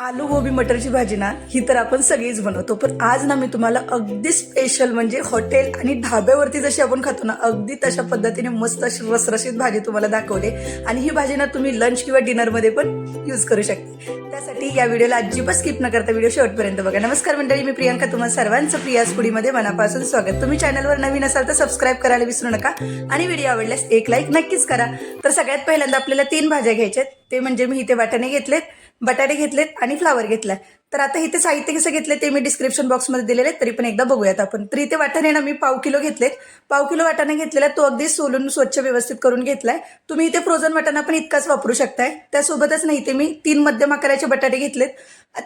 आलू गोबी मटरची भाजी ना ही तर आपण सगळीच बनवतो. पण आज ना मी तुम्हाला अगदी स्पेशल म्हणजे हॉटेल आणि ढाब्यावरती जशी आपण खातो ना अगदी तशा पद्धतीने मस्त अशी रसरशीत भाजी तुम्हाला दाखवले आणि ही भाजी ना तुम्ही लंच किंवा डिनरमध्ये पण यूज करू शकता. त्यासाठी या व्हिडिओला अजिबात स्किप न करता व्हिडिओ शेवटपर्यंत बघा. नमस्कार मंडळी मी प्रियांका तुम्हाला सर्वांचं प्रियास कुडीमध्ये मनापासून स्वागत. तुम्ही चॅनलवर नवीन असाल तर सबस्क्राईब करायला विसरू नका आणि व्हिडिओ आवडल्यास एक लाईक नक्कीच करा. तर सगळ्यात पहिल्यांदा आपल्याला तीन भाज्या घ्यायच्या आहेत ते म्हणजे मी इथे वाटाणे घेतलेत बटाटे घेतलेत आणि फ्लावर घेतलाय. तर आता इथे साहित्य कसं घेतले ते मी डिस्क्रिप्शन बॉक्समध्ये दिलेले आहेत तरी पण एकदा बघूयात आपण. तर इथे वाटाणे ना मी पाव किलो घेतलेत. पाव किलो वाटाणे घेतलेला तो अगदी सोलून स्वच्छ व्यवस्थित करून घेतलाय. तुम्ही इथे फ्रोझन वाटाणा पण इतकाच वापरू शकताय. त्यासोबतच नाही इथे मी तीन मध्यम आकाराचे बटाटे घेतलेत.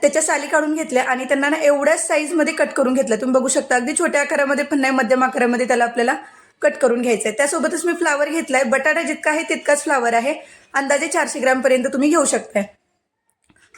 त्याच्या साली काढून घेतल्या आणि त्यांना ना एवढ्याच साईजमध्ये कट करून घेतलं. तुम्ही बघू शकता अगदी छोट्या आकारामध्ये पण नाही मध्यम आकारामध्ये त्याला आपल्याला कट करून घ्यायचं आहे त्यासोबतच मी फ्लावर घेतलाय. बटाटा जितका आहे तितकाच फ्लावर आहे. अंदाजे चारशे ग्रामपर्यंत तुम्ही घेऊ शकताय.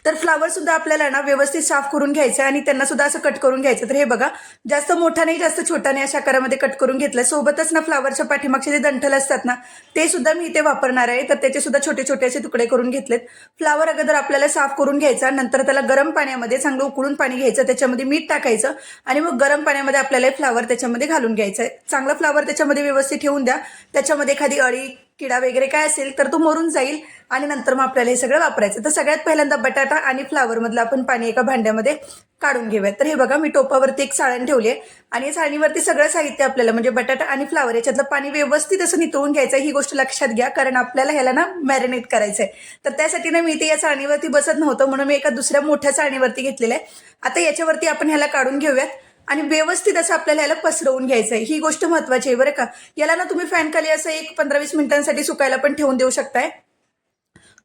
तर फ्लावर सुद्धा आपल्याला ना व्यवस्थित साफ करून घ्यायचं आणि त्यांना सुद्धा असं कट करून घ्यायचं. तर हे बघा जास्त मोठा नाही जास्त छोटा नाही अशा आकारामध्ये कट करून घेतलं. सोबतच ना फ्लावरच्या पाठीमागचे जे दंठल असतात ना ते सुद्धा मी इथे वापरणार आहे. तर त्याचे सुद्धा छोटे छोटे असे तुकडे करून घेतलेत. फ्लावर अगोदर आपल्याला साफ करून घ्यायचा नंतर त्याला गरम पाण्यामध्ये चांगलं उकळून पाणी घ्यायचं त्याच्यामध्ये मीठ टाकायचं आणि मग गरम पाण्यामध्ये आपल्याला फ्लावर त्याच्यामध्ये घालून घ्यायचं आहे. चांगला फ्लावर त्याच्यामध्ये व्यवस्थित ठेवून द्या. त्याच्यामध्ये एखादी अळी किडा वगैरे काय असेल तर तो मरून जाईल आणि नंतर मग आपल्याला हे सगळं वापरायचं. तर सगळ्यात पहिल्यांदा बटाटा आणि फ्लावरमधलं आपण पाणी एका भांड्यामध्ये काढून घेऊयात तर हे बघा मी टोपावरती एक चाळण ठेवली आहे आणि या चाळणीवरती सगळं साहित्य आपल्याला म्हणजे बटाटा आणि फ्लावर याच्यातलं पाणी व्यवस्थित असं नितळून घ्यायचं ही गोष्ट लक्षात घ्या कारण आपल्याला ह्याला ना मॅरिनेट करायचं आहे. तर त्यासाठी ना मी ते या चाळणीवरती बसत नव्हतं म्हणून मी एका दुसऱ्या मोठ्या चाळणीवरती घेतलेलं आहे. आता याच्यावरती आपण ह्याला काढून घेऊयात. आणि व्यवस्थित असं आपल्याला याला पसरवून घ्यायचं आहे ही गोष्ट महत्वाची आहे बरं का. याला ना तुम्ही फॅन खाली असं एक पंधरा वीस मिनिटांसाठी सुकायला पण ठेवून देऊ शकताय.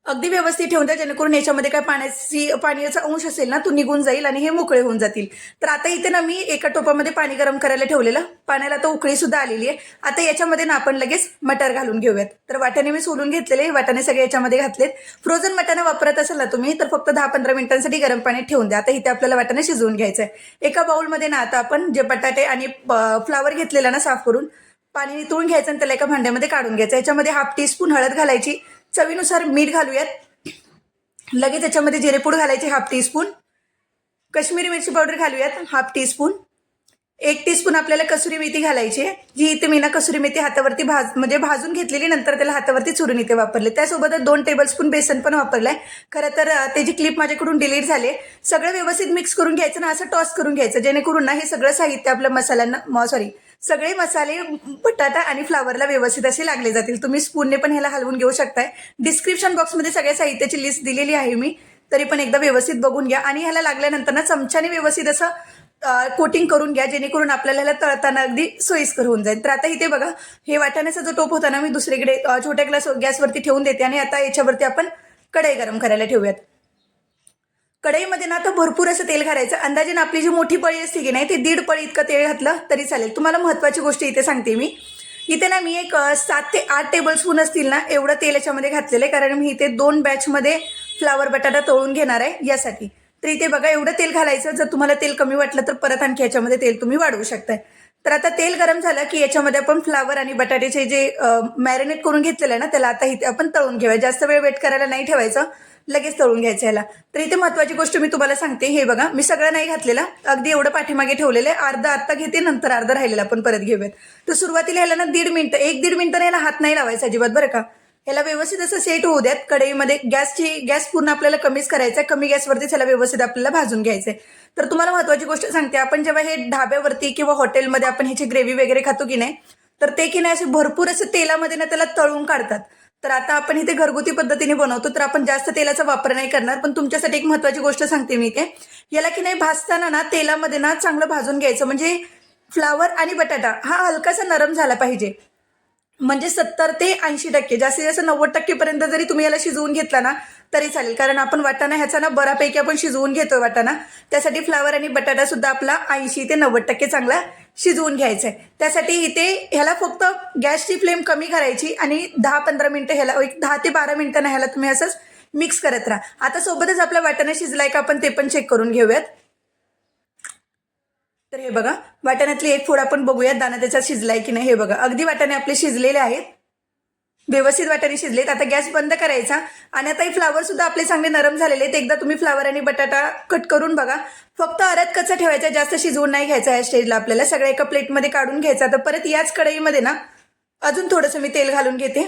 अगदी व्यवस्थित ठेवून द्या जेणेकरून याच्यामध्ये काय पाण्याची पाण्याचा अंश असेल ना तो निघून जाईल आणि हे मोकळे होऊन जातील. तर आता इथे ना मी एका टोपामध्ये पाणी गरम करायला ठेवलेलं. पाण्याला तर उकळी सुद्धा आलेली आहे. आता याच्यामध्ये ना आपण लगेच मटर घालून घेऊयात. तर वाटाणे मी सोलून घेतलेले वाटाणे सगळे याच्यामध्ये घातलेत. फ्रोझन मटाणा वापरत असाल ना तुम्ही तर फक्त दहा पंधरा मिनिटांसाठी गरम पाण्यात ठेवून द्या. आता इथे आपल्याला वाटाणे शिजवून घ्यायचं आहे एका बाउलमध्ये ना आता आपण जे बटाटे आणि फ्लावर घेतलेला ना साफ करून पाणी नितळून घ्यायचं आणि त्याला एका भांड्यामध्ये काढून घ्यायचं. याच्यामध्ये हाफ टीस्पून हळद घालायची. चवीनुसार मीठ घालूयात. लगेच त्याच्यामध्ये जिरेपूड घालायचे हाफ टी स्पून कश्मीरी मिरची पावडर घालूयात हाफ टी स्पून एक टीस्पून आपल्याला कसुरी मेथी घालायची आहे. जी इथे मी ना कसुरी मेथी हातावरती भाज म्हणजे भाजून घेतलेली नंतर त्याला हातावरती चुरून इथे वापरले. त्यासोबतच दोन टेबलस्पून बेसन पण वापरलंय. खरं तर त्याची क्लिप माझ्याकडून डिलीट झाले सगळं व्यवस्थित मिक्स करून घ्यायचं ना असं टॉस करून घ्यायचं जेणेकरून ना हे सगळं साहित्य आपल्या मसाल्यांना सॉरी सगळे मसाले बटाटा आणि फ्लावरला व्यवस्थित असे लागले जातील. तुम्ही स्पूनने पण ह्याला हलवून घेऊ शकताय. डिस्क्रिप्शन बॉक्समध्ये सगळ्या साहित्याची लिस्ट दिलेली आहे मी. तरी पण एकदा व्यवस्थित बघून घ्या. आणि ह्याला लागल्यानंतर ना चमच्याने व्यवस्थित असं कोटिंग करून घ्या जेणेकरून आपल्याला ह्याला तळताना अगदी सोयीस्कर होऊन जाईल. तर आता इथे बघा हे वाटाण्याचा जो टोप होता ना मी दुसरीकडे छोट्या ग्लास गॅसवरती ठेवून देते आणि आता याच्यावरती आपण कढई गरम करायला ठेवूयात. कढईमध्ये ना तर भरपूर असं तेल घालायचं. अंदाजे ना आपली जी मोठी पळी असते की नाही ते दीड पळी इतकं तेल घातलं तरी चालेल. तुम्हाला महत्वाची गोष्ट इथे सांगते मी. इथे ना मी एक सात ते आठ टेबल स्पून असतील ना एवढं तेल याच्यामध्ये घातलेलं आहे. कारण मी इथे दोन बॅचमध्ये फ्लावर बटाटा तळून घेणार आहे यासाठी. तर इथे बघा एवढं तेल घालायचं जर तुम्हाला तेल कमी वाटलं तर परत आणखी याच्यामध्ये तेल तुम्ही वाढवू शकताय. तर आता तेल गरम झालं की याच्यामध्ये आपण फ्लावर आणि बटाट्याचे जे मॅरिनेट करून घेतलेलं आहे ना त्याला आता इथे आपण तळून घेऊया. जास्त वेळ वेट करायला नाही ठेवायचं. लगेच तळून घ्यायचं ह्याला. तर इथे महत्वाची गोष्ट मी तुम्हाला सांगते हे बघा मी सगळं नाही घातलेलं. अगदी एवढं पाठीमागे ठेवलेलं आहे. अर्धा आत्ता घेते नंतर अर्धा राहिलेला आपण परत घेऊयात. तर सुरुवातीला ह्याला ना दीड मिनिटं एक दीड मिनिटं ह्याला हात नाही लावायचा अजिबात बरं का. ह्याला व्यवस्थित असं सेट होऊ द्यात. कढईमध्ये गॅसची गॅस पूर्ण आपल्याला कमीच करायचा आहे. कमी गॅसवरतीच ह्याला व्यवस्थित आपल्याला भाजून घ्यायचंय. तर तुम्हाला महत्वाची गोष्ट सांगते आपण जेव्हा हे ढाब्यावरती किंवा हॉटेलमध्ये आपण ह्याची ग्रेव्ही वगैरे खातो की नाही तर ते की नाही असे भरपूर असं तेलामध्ये ना त्याला तळून काढतात. तर आता आपण इथे घरगुती पद्धतीने बनवतो तर आपण जास्त तेलाचा वापर नाही करणार पण तुमच्यासाठी एक महत्वाची गोष्ट सांगते मी इथे. याला की नाही भाजताना ना तेलामध्ये ना चांगलं भाजून घ्यायचं. म्हणजे फ्लावर आणि बटाटा हा हलकासा नरम झाला पाहिजे. म्हणजे सत्तर ते ऐंशी टक्के जास्तीत जास्त नव्वद टक्केपर्यंत जरी तुम्ही याला शिजवून घेतला ना तरी चालेल. कारण आपण वाटाणा ह्याचा ना बऱ्यापैकी आपण शिजवून घेतोय वाटाणा. त्यासाठी फ्लावर आणि बटाटा सुद्धा आपला ऐंशी ते नव्वद टक्के चांगला शिजवून घ्यायचा आहे. त्यासाठी इथे ह्याला फक्त गॅसची फ्लेम कमी करायची आणि दहा पंधरा मिनिटं ह्याला एक दहा ते बारा मिनिटं ह्याला तुम्ही असंच मिक्स करत राहा. आता सोबतच आपला वाटाणा शिजलाय का आपण ते पण चेक करून घेऊयात. तर हे बघा वाटाण्यातली एक फोड आपण बघूयात दाणा त्याचा शिजलाय की नाही हे बघा. अगदी वाटाणे आपले शिजलेले आहेत. व्यवस्थित वाटाणे शिजलेत. आता गॅस बंद करायचा. आणि आता हे फ्लावर सुद्धा आपले चांगले नरम झालेले आहेत. एकदा तुम्ही फ्लावर आणि बटाटा कट करून बघा. फक्त अरद कच्चा ठेवायचा जास्त शिजवून नाही घ्यायचा या स्टेजला आपल्याला. सगळ्या एका प्लेटमध्ये काढून घ्यायचा. तर परत याच कढईमध्ये ना अजून थोडंसं मी तेल घालून घेते.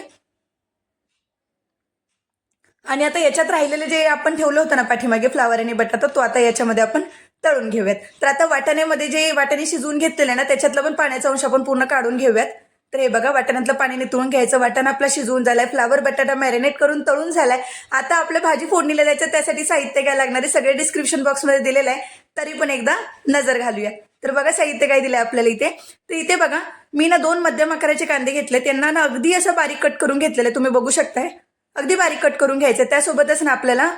आणि आता याच्यात राहिलेले जे आपण ठेवलं होतं ना पाठीमागे फ्लावर आणि बटाटा तो आता याच्यामध्ये आपण तळून घेऊयात. तर आता वाटाण्यामध्ये जे वाटाणे शिजवून घेतलेले ना त्याच्यातलं पण पाण्याचा अंश आपण पूर्ण काढून घेऊयात. तर हे बघा वाटाण्यातलं पाणी नितळून घ्यायचं. वाटाणा आपला शिजवून झालाय. फ्लावर बटाटा मॅरिनेट करून तळून झालाय. आता आपलं भाजी फोडणीला द्यायचं त्यासाठी साहित्य काय लागणार आहे? सगळे डिस्क्रिप्शन बॉक्समध्ये दिलेलं आहे. तरी पण एकदा नजर घालूया. तर बघा साहित्य काय दिलंय आपल्याला इथे? तर इथे बघा मी ना दोन मध्यम आकाराचे कांदे घेतले त्यांना ना अगदी असं बारीक कट करून घेतलेलं आहे. तुम्ही बघू शकताय. अगदी बारीक कट करून घ्यायचं. त्यासोबतच ना आपल्याला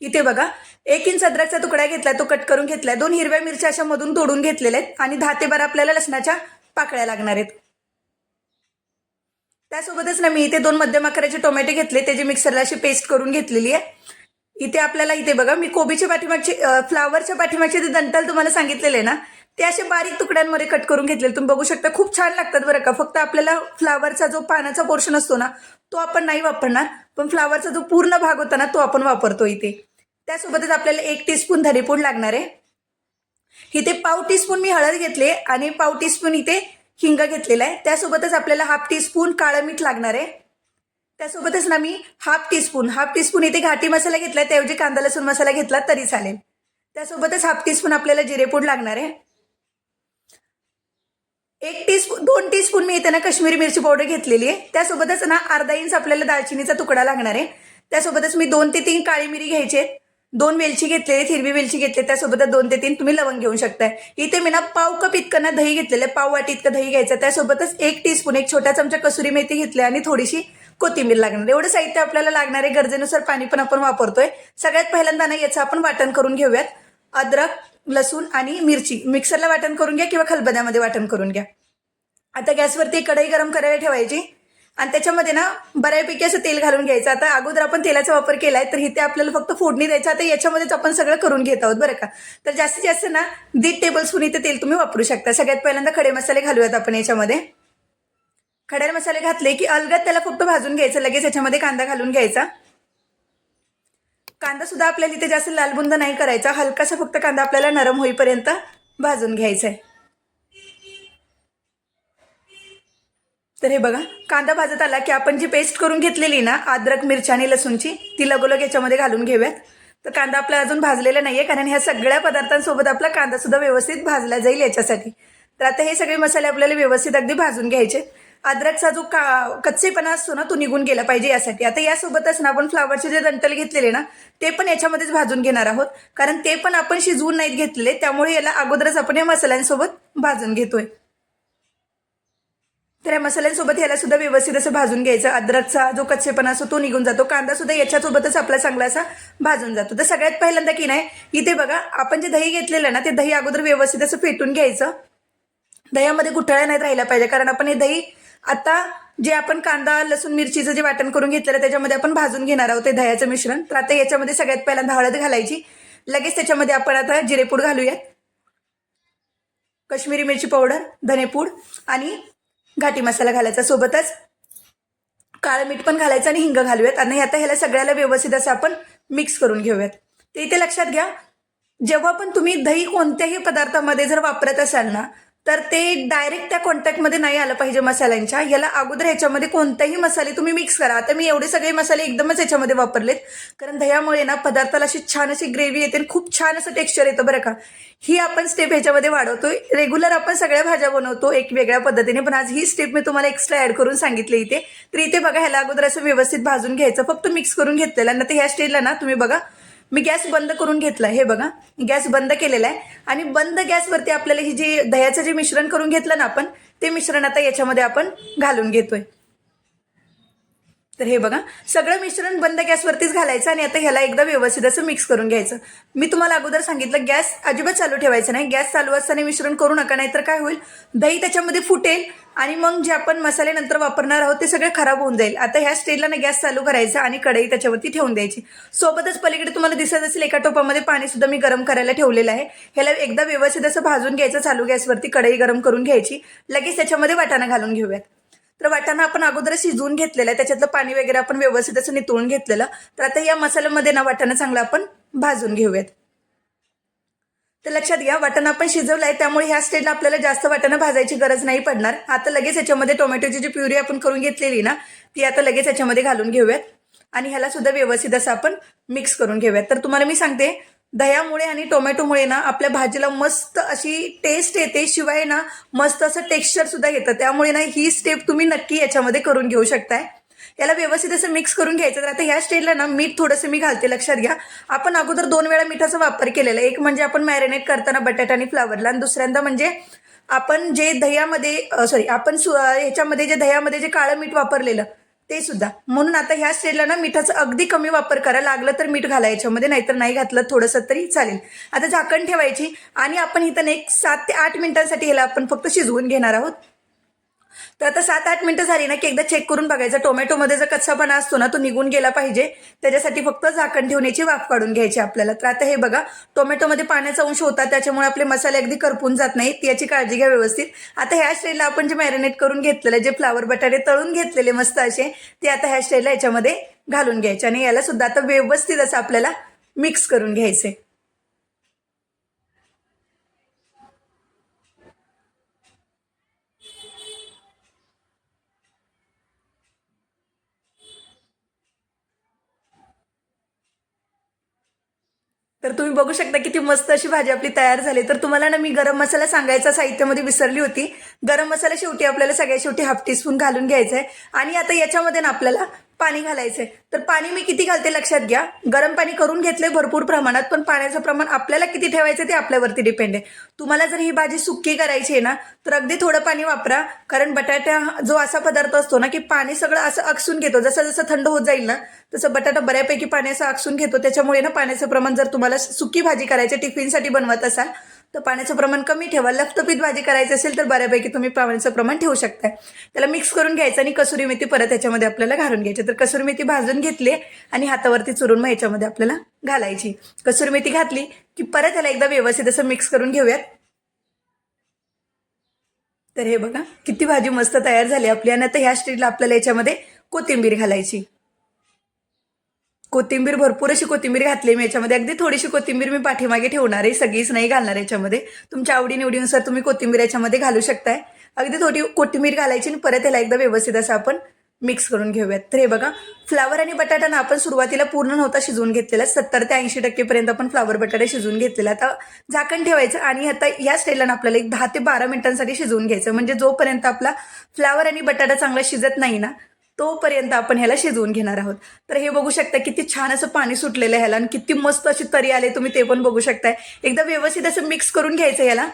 इथे बघा एक इंच अद्रकचा तुकडा घेतलाय तो कट करून घेतलाय. दोन हिरव्या मिरच्या अशा मधून तोडून घेतलेल्या आहेत आणि दहा ते बारा आपल्याला लसणाच्या पाकळ्या लागणार आहेत. त्यासोबतच ना मी इथे दोन मध्यम आकाराचे टोमॅटो घेतले त्याची मिक्सरला अशी पेस्ट करून घेतलेली आहे. इथे आपल्याला इथे बघा मी कोबीच्या पाठीमागचे फ्लावरच्या पाठीमागचे जे दंताल तुम्हाला सांगितलेले ना ते असे बारीक तुकड्यांमध्ये कट करून घेतलेले. तुम्ही बघू शकता खूप छान लागतात बरं का. फक्त आपल्याला फ्लावरचा जो पानाचा पोर्शन असतो ना तो आपण नाही वापरणार पण फ्लावरचा जो पूर्ण भाग होता ना तो आपण वापरतो इथे. त्यासोबतच आपल्याला एक टीस्पून धनेपूड लागणार आहे. इथे पाव टीस्पून मी हळद घेतले आणि पाव टीस्पून इथे हिंग घेतलेला आहे. त्यासोबतच आपल्याला हाफ टीस्पून काळं मीठ लागणार आहे. त्यासोबतच ना मी हाफ टीस्पून हाफ टीस्पून इथे घाटी मसाला घेतला त्याऐवजी कांदा लसूण मसाला घेतला तरी चालेल. त्यासोबतच हाफ टीस्पून आपल्याला जिरेपूड लागणार आहे. एक टीस्पून दोन टीस्पून मी इथे ना काश्मीरी मिरची पावडर घेतलेली आहे. त्यासोबतच ना अर्धा इंच आपल्याला दालचिनीचा तुकडा लागणार आहे. त्यासोबतच मी दोन ते तीन काळी मिरी घ्यायचे आहेत. दोन वेलची घेतलेली हिरवी वेलची घेतली त्यासोबतच दोन ते तीन तुम्ही लवंग घेऊ शकताय. इथे मी ना पाव कप इतकं ना दही घेतलेलं पाव वाटी इतकं दही घ्यायचं. त्यासोबतच एक टीस्पून एक छोटा चमचा कसुरी मेथी घेतली आणि थोडीशी कोथिंबीर लागणार. एवढं साहित्य आपल्याला लागणार आहे गरजेनुसार पाणी पण आपण वापरतोय. सगळ्यात पहिल्यांदा ना याचं आपण वाटण करून घेऊयात. अद्रक लसूण आणि मिरची. मिक्सरला वाटण करून घ्या किंवा खलबद्यामध्ये वाटण करून घ्या. आता गॅसवरती कढई गरम करायला ठेवायची. आणि त्याच्यामध्ये ना बऱ्यापैकी असं तेल घालून घ्यायचं. आता अगोदर आपण तेलाचा वापर केलाय तर इथे आपल्याला फक्त फोडणी द्यायचं. आता याच्यामध्येच आपण सगळं करून घेत आहोत बरं का? तर जास्तीत जास्त ना दीड टेबल स्पून इथे तेल तुम्ही वापरू शकता. सगळ्यात पहिल्यांदा खडे मसाले घालूयात आपण याच्यामध्ये. खडे मसाले घातले की अलगद त्याला फक्त भाजून घ्यायचं. लगेच याच्यामध्ये कांदा घालून घ्यायचा. कांदा सुद्धा आपल्याला इथे जास्त लालबुंद नाही करायचा. हलकासा फक्त कांदा आपल्याला नरम होईपर्यंत भाजून घ्यायचा आहे तर हे बघा कांदा भाजत आला की आपण जी पेस्ट करून घेतलेली ना अद्रक मिरची आणि लसूणची ती लगोलग याच्यामध्ये घालून घेऊयात. तर कांदा आपला अजून भाजलेला नाही आहे कारण ह्या सगळ्या पदार्थांसोबत आपला कांदा सुद्धा व्यवस्थित भाजला जाईल याच्यासाठी. तर आता हे सगळे मसाले आपल्याला व्यवस्थित अगदी भाजून घ्यायचे. अद्रकचा जो का कच्चेपणा असतो ना तो निघून गेला पाहिजे यासाठी. आता यासोबतच ना आपण फ्लावरचे जे दंतल घेतलेले ना ते पण याच्यामध्येच भाजून घेणार आहोत. कारण ते पण आपण शिजवून नाहीत घेतलेले त्यामुळे याला अगोदरच आपण या मसाल्यांसोबत भाजून घेतोय. तर या मसाल्यांसोबत याला सुद्धा व्यवस्थित असं भाजून घ्यायचं. अद्रकचा जो कच्चेपणा असतो तो निघून जातो. कांदा सुद्धा याच्यासोबतच आपला चांगला असा भाजून जातो. तर सगळ्यात पहिल्यांदा की नाही इथे बघा आपण जे दही घेतलेलं ना ते दही अगोदर व्यवस्थित असं फेटून घ्यायचं. दह्यामध्ये गुठळ्या नाही राहिला पाहिजे कारण आपण हे दही आता जे आपण कांदा लसूण मिरचीचं जे वाटण करून घेतलेलं त्याच्यामध्ये आपण भाजून घेणार आहोत ते दह्याचं मिश्रण. तर आता याच्यामध्ये सगळ्यात पहिल्यांदा हळद घालायची. लगेच त्याच्यामध्ये आपण आता जिरेपूड घालूयात. काश्मीरी मिरची पावडर धनेपूड आणि घाटी मसाला घालायचा सोबतच. काळं मीठ पण घालायचं आणि हिंग घालूयात. आणि आता ह्याला सगळ्याला व्यवस्थित असं आपण मिक्स करून घेऊयात. ते इथे लक्षात घ्या जेव्हा पण तुम्ही दही कोणत्याही पदार्थामध्ये जर वापरत असाल ना तर ते डायरेक्ट त्या कॉन्टॅक्टमध्ये नाही आलं पाहिजे मसाल्यांच्या. याला अगोदर ह्याच्यामध्ये कोणतेही मसाले तुम्ही मिक्स करा. आता मी एवढे सगळे मसाले एकदमच याच्यामध्ये वापरलेत. कारण दह्यामुळे ना पदार्थाला अशी छान अशी ग्रेव्ही येते आणि खूप छान असं टेक्स्चर येतं बरं का. ही आपण स्टेप ह्याच्यामध्ये वाढवतोय. रेग्युलर आपण सगळ्या भाज्या बनवतो एक वेगळ्या पद्धतीने. पण आज ही स्टेप मी तुम्हाला एक्स्ट्रा ऍड करून सांगितली इथे. तर इथे बघा ह्याला अगोदर असं व्यवस्थित भाजून घ्यायचं. फक्त मिक्स करून घेतलेलं. आणि ते ह्या स्टेजला ना तुम्ही बघा मी गॅस बंद करून घेतला हे बघा. गॅस बंद केलेला आहे. आणि बंद गॅसवरती आपल्याला ही जी दह्याचं जे मिश्रण करून घेतलं ना आपण ते मिश्रण आता याच्यामध्ये आपण घालून घेतोय. तर हे बघा सगळं मिश्रण बंद गॅसवरतीच घालायचं आणि आता ह्याला एकदा व्यवस्थित असं मिक्स करून घ्यायचं. मी तुम्हाला अगोदर सांगितलं गॅस अजिबात चालू ठेवायचं नाही. गॅस चालू असताना मिश्रण करू नका नाहीतर काय होईल? दही त्याच्यामध्ये फुटेल आणि मग जे आपण मसाले नंतर वापरणार आहोत ते सगळे खराब होऊन जाईल. आता ह्या स्टेजला ना गॅस चालू करायचा आणि कढई त्याच्यावरती ठेवून द्यायची. सोबतच पलीकडे तुम्हाला दिसत असेल एका टोपामध्ये पाणी सुद्धा मी गरम करायला ठेवलेलं आहे. ह्याला एकदा व्यवस्थित असं भाजून घ्यायचं चालू गॅसवरती कढई गरम करून घ्यायची. लगेच त्याच्यामध्ये वाटाणा घालून घेऊयात. तर वाटाणा आपण अगोदर शिजवून घेतलेला आहे. त्याच्यातलं पाणी वगैरे आपण व्यवस्थित असं नितळून घेतलेलं. तर आता या मसाल्यामध्ये ना वाटाणा चांगला आपण भाजून घेऊयात. तर लक्षात घ्या वाटाणा आपण शिजवलाय त्यामुळे ह्या स्टेजला आपल्याला जास्त वाटाणा भाजायची गरज नाही पडणार. आता लगेच याच्यामध्ये टोमॅटोची जी प्युरी आपण करून घेतलेली ना ती आता लगेच याच्यामध्ये घालून घेऊयात. आणि ह्याला सुद्धा व्यवस्थित असं आपण मिक्स करून घेऊयात. तर तुम्हाला मी सांगते दह्यामुळे आणि टोमॅटोमुळे ना आपल्या भाजीला मस्त अशी टेस्ट येते. शिवाय ना मस्त असं टेक्स्चर सुद्धा येतं. त्यामुळे ना ही स्टेप तुम्ही नक्की याच्यामध्ये करून घेऊ शकताय. याला व्यवस्थित असं मिक्स करून घ्यायचं. तर आता ह्या स्टेजला ना मीठ थोडंसं मी घालते. लक्षात घ्या. आपण अगोदर दोन वेळा मिठाचा वापर केलेला आहे. एक म्हणजे आपण मॅरिनेट करताना बटाटा आणि फ्लावरला आणि दुसऱ्यांदा म्हणजे आपण जे दह्यामध्ये सॉरी आपण सु- ह्याच्यामध्ये जे दह्यामध्ये जे काळं मीठ वापरलेलं ते सुद्धा. म्हणून आता ह्या स्टेजला ना मिठाचा अगदी कमी वापर करा लागलं तर मीठ घाला याच्यामध्ये नाहीतर नाही घातलं थोडंसं तरी चालेल. आता झाकण ठेवायची आणि आपण इथं एक सात ते आठ मिनिटांसाठी ह्याला आपण फक्त शिजवून घेणार आहोत. तर आता सात आठ मिनिटं झाली ना की एकदा चेक करून बघायचं. टोमॅटोमध्ये जो कच्चापणा असतो ना तो निघून गेला पाहिजे. त्याच्यासाठी फक्त झाकण ठेवण्याची वाफ काढून घ्यायची आपल्याला. तर आता हे बघा टोमॅटोमध्ये पाण्याचा अंश होता त्याच्यामुळे आपले मसाले अगदी करपून जात नाहीत. याची काळजी घ्या व्यवस्थित. आता ह्या स्टेजला आपण जे मॅरिनेट करून घेतलेले जे फ्लावर बटाटे तळून घेतलेले मस्त असे ते आता ह्या स्टेजला याच्यामध्ये घालून घ्यायचे. आणि याला सुद्धा आता व्यवस्थित असं आपल्याला मिक्स करून घ्यायचे तर तुम्ही बघू शकता किती मस्त अशी भाजी आपली तयार झाली. तर तुम्हाला ना मी गरम मसाला सांगायचा साहित्यामध्ये विसरली होती. गरम मसाला शेवटी आपल्याला सगळ्या शेवटी हाफ टीस्पून घालून घ्यायचा आहे आणि आता याच्यामध्ये ना आपल्याला पाणी घालायचंय. तर पाणी मी किती घालते लक्षात घ्या. गरम पाणी करून घेतलंय भरपूर प्रमाणात पण पाण्याचं प्रमाण आपल्याला किती ठेवायचं ते आपल्यावरती डिपेंड आहे. तुम्हाला जर ही भाजी सुक्की करायची आहे ना तर अगदी थोडं पाणी वापरा. कारण बटाटा जो असा पदार्थ असतो ना की पाणी सगळं असं अकसून घेतो. जसं जसं थंड होत जाईल ना तसं बटाटा बऱ्यापैकी पाणी असं घेतो. त्याच्यामुळे ना पाण्याचं प्रमाण जर तुम्हाला सुकी भाजी करायची टिफिनसाठी बनवत असाल तर पाण्याचं प्रमाण कमी ठेवा. लफतपीत भाजी करायची असेल तर बऱ्यापैकी तुम्ही पाण्याचं प्रमाण ठेवू शकताय. त्याला मिक्स करून घ्यायचं आणि कसुरी मेथी परत याच्यामध्ये आपल्याला घालून घ्यायची. तर कसुरी मेथी भाजून घेतली आणि हातावरती चुरून मग याच्यामध्ये आपल्याला घालायची. कसुरी मेथी घातली की परत ह्याला एकदा व्यवस्थित असं मिक्स करून घेऊयात. तर हे बघा किती भाजी मस्त तयार झाली आपली. आणि आता ह्या स्टेजला आपल्याला याच्यामध्ये कोथिंबीर घालायची. कोथिंबीर भरपूर अशी कोथिंबीर घातली मी याच्यामध्ये. अगदी थोडीशी कोथिंबीर मी पाठीमागे ठेवणार आहे सगळीच नाही घालणार याच्यामध्ये. तुमच्या आवडीनिवडीनुसार तुम्ही कोथिंबीर याच्यामध्ये घालू शकताय. अगदी थोडी कोथिंबीर घालायची आणि परत याला एकदा व्यवस्थित असं आपण मिक्स करून घेऊयात. तर हे बघा फ्लावर आणि बटाटा ना आपण सुरुवातीला पूर्ण नव्हता शिजवून घेतलेला. सत्तर ते ऐंशी टक्केपर्यंत आपण फ्लावर बटाटा शिजवून घेतलेला. आता झाकण ठेवायचं आणि आता या स्टेजला आपल्याला एक दहा ते बारा मिनिटांसाठी शिजवून घ्यायचं. म्हणजे जोपर्यंत आपला फ्लावर आणि बटाटा चांगला शिजत नाही ना तोपर्यंत आपण ह्याला शिजवून घेणार आहोत. तर हे बघू शकता किती छान असं पाणी सुटलेलं आहे ह्याला आणि किती मस्त अशी तरी आले तुम्ही ते पण बघू शकताय. एकदा व्यवस्थित असं मिक्स करून घ्यायचं ह्याला.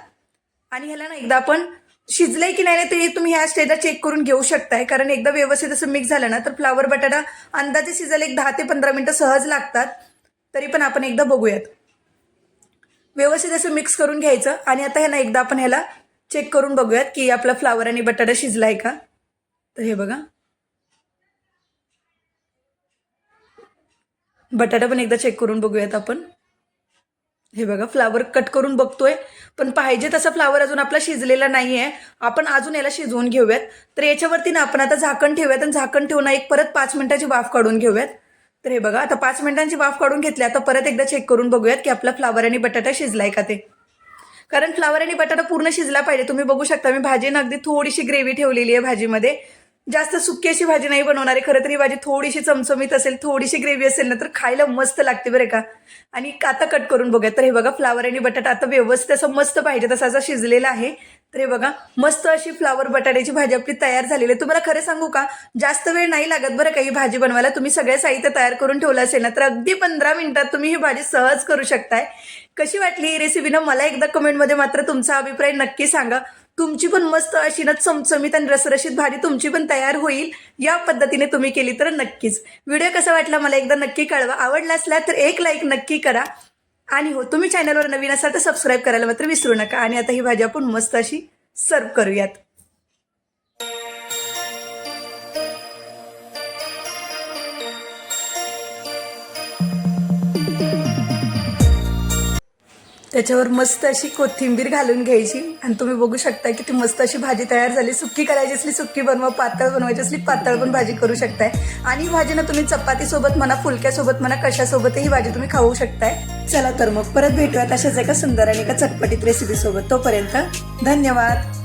आणि ह्याला ना एकदा आपण शिजलंय की नाही ते तुम्ही ह्या स्टेजला चेक करून घेऊ शकताय. कारण एकदा व्यवस्थित असं मिक्स झालं ना तर फ्लावर बटाटा अंदाजे शिजायला एक दहा ते पंधरा मिनटं सहज लागतात. तरी पण आपण एकदा बघूयात. व्यवस्थित असं मिक्स करून घ्यायचं. आणि आता ह्याला एकदा आपण ह्याला चेक करून बघूयात की आपला फ्लावर आणि बटाटा शिजलाय का. तर हे बघा. बटाटा पण एकदा चेक करून बघूयात आपण. हे बघा फ्लावर कट करून बघतोय. पण पाहिजे तसा फ्लावर अजून आपला शिजलेला नाही आहे आपण अजून याला शिजवून घेऊयात. तर याच्यावरती ना आपण आता झाकण ठेवूयात आणि झाकण ठेवून एक परत पाच मिनिटाची वाफ काढून घेऊयात. तर हे बघा आता पाच मिनिटांची वाफ काढून घेतली आता परत एकदा चेक करून बघूयात की आपला फ्लावर आणि बटाटा शिजलाय का ते. कारण फ्लावर आणि बटाटा पूर्ण शिजला पाहिजे. तुम्ही बघू शकता मी भाजीनं अगदी थोडीशी ग्रेव्ही ठेवलेली आहे भाजीमध्ये. जास्त सुकी अशी भाजी नाही बनवणार आहे खरं तर ही भाजी थोडीशी चमचमीत असेल थोडीशी ग्रेव्ही असेल ना तर खायला मस्त लागते बरं का. आणि आता कट करून बघूया. तर हे बघा फ्लावर आणि बटाटा आता व्यवस्थित असं मस्त पाहिजे तसा असा शिजलेला आहे. तर हे बघा मस्त अशी फ्लावर बटाट्याची भाजी आपली तयार झालेली आहे. तुम्हाला खरं सांगू का जास्त वेळ नाही लागत बरं का ही भाजी बनवायला. तुम्ही सगळं साहित्य तयार करून ठेवलं असेल ना तर अगदी पंधरा मिनिटात तुम्ही ही भाजी सहज करू शकताय. कशी वाटली ही रेसिपी ना मला एकदा कमेंटमध्ये मात्र तुमचा अभिप्राय नक्की सांगा. तुमची पण मस्त अशी ना चमचमीत आणि रसरशीत भाजी तुमची पण तयार होईल. या पद्धतीने तुम्ही केली तर नक्कीच. व्हिडिओ कसा वाटला मला एकदा नक्की कळवा. आवडला असला तर एक लाईक नक्की करा. आणि हो तुम्ही चॅनलवर नवीन असाल तर सबस्क्राईब करायला मात्र विसरू नका. आणि आता ही भाजी आपण मस्त अशी सर्व करूयात. त्याच्यावर मस्त अशी कोथिंबीर घालून घ्यायची. आणि तुम्ही बघू शकता की ती मस्त अशी भाजी तयार झाली. सुक्की करायची असली सुक्की बनवा पातळ बनवायची असली पातळ पण भाजी करू शकताय. आणि भाजी ना तुम्ही चपातीसोबत म्हणा फुलक्यासोबत म्हणा कशासोबतही ही भाजी तुम्ही खाऊ शकताय. चला तर मग परत भेटूयात अशाच एका सुंदर आणि एका चटपटीत रेसिपी सोबत. तोपर्यंत धन्यवाद.